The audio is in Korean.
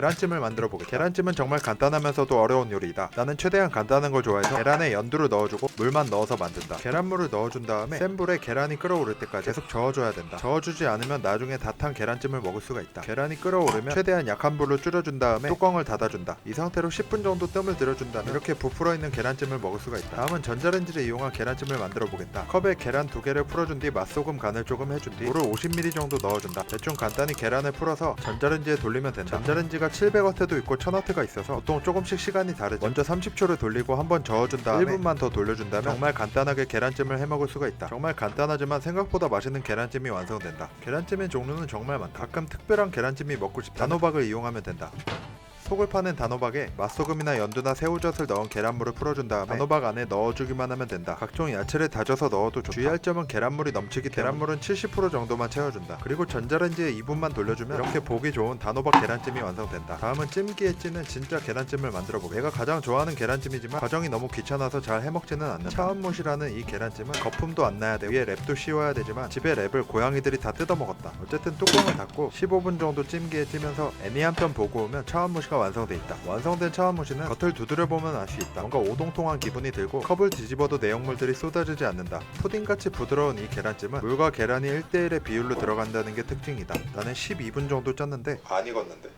계란찜을 만들어 보겠다. 계란찜은 정말 간단하면서도 어려운 요리이다. 나는 최대한 간단한 걸 좋아해서 계란에 연두를 넣어주고 물만 넣어서 만든다. 계란물을 넣어준 다음에 센 불에 계란이 끓어오를 때까지 계속 저어줘야 된다. 저어주지 않으면 나중에 다 탄 계란찜을 먹을 수가 있다. 계란이 끓어오르면 최대한 약한 불로 줄여준 다음에 뚜껑을 닫아준다. 이 상태로 10분 정도 뜸을 들여준다면 이렇게 부풀어 있는 계란찜을 먹을 수가 있다. 다음은 전자레인지를 이용한 계란찜을 만들어 보겠다. 컵에 계란 두 개를 풀어준 뒤 맛소금 간을 조금 해준 뒤 물을 50ml 정도 넣어준다. 대충 간단히 계란을 풀어서 전자레인지에 돌리면 된다. 전자레인지가 700W도 있고 1000W가 있어서 보통 조금씩 시간이 다르지. 먼저 30초를 돌리고 한번 저어준 다음에 1분만 더 돌려준다면 정말 간단하게 계란찜을 해 먹을 수가 있다. 정말 간단하지만 생각보다 맛있는 계란찜이 완성된다. 계란찜의 종류는 정말 많다. 가끔 특별한 계란찜이 먹고 싶다. 단호박을 이용하면 된다. 속을 파낸 단호박에 맛소금이나 연두나 새우젓을 넣은 계란물을 풀어준 다음에 단호박 안에 넣어주기만 하면 된다. 각종 야채를 다져서 넣어도 좋다. 주의할 점은 계란물이 넘치기 때문에 계란물은 70% 정도만 채워준다. 그리고 전자레인지에 2분만 돌려주면 이렇게 보기 좋은 단호박 계란찜이 완성된다. 다음은 찜기에 찌는 진짜 계란찜을 만들어 보게. 내가 가장 좋아하는 계란찜이지만 과정이 너무 귀찮아서 잘 해먹지는 않는다. 차은무시라는 이 계란찜은 거품도 안 나야 돼. 위에 랩도 씌워야 되지만 집에 랩을 고양이들이 다 뜯어먹었다. 어쨌든 뚜껑을 닫고 15분 정도 찜기에 찌면서 애니 한 편 보고 오면 차원무시가 완성돼 있다. 완성된 차원무시는 겉을 두드려 보면 알 수 있다. 뭔가 오동통한 기분이 들고 컵을 뒤집어도 내용물들이 쏟아지지 않는다. 푸딩같이 부드러운 이 계란찜은 물과 계란이 1대1의 비율로 들어간다는 게 특징이다. 나는 12분 정도 쪘는데 안 익었는데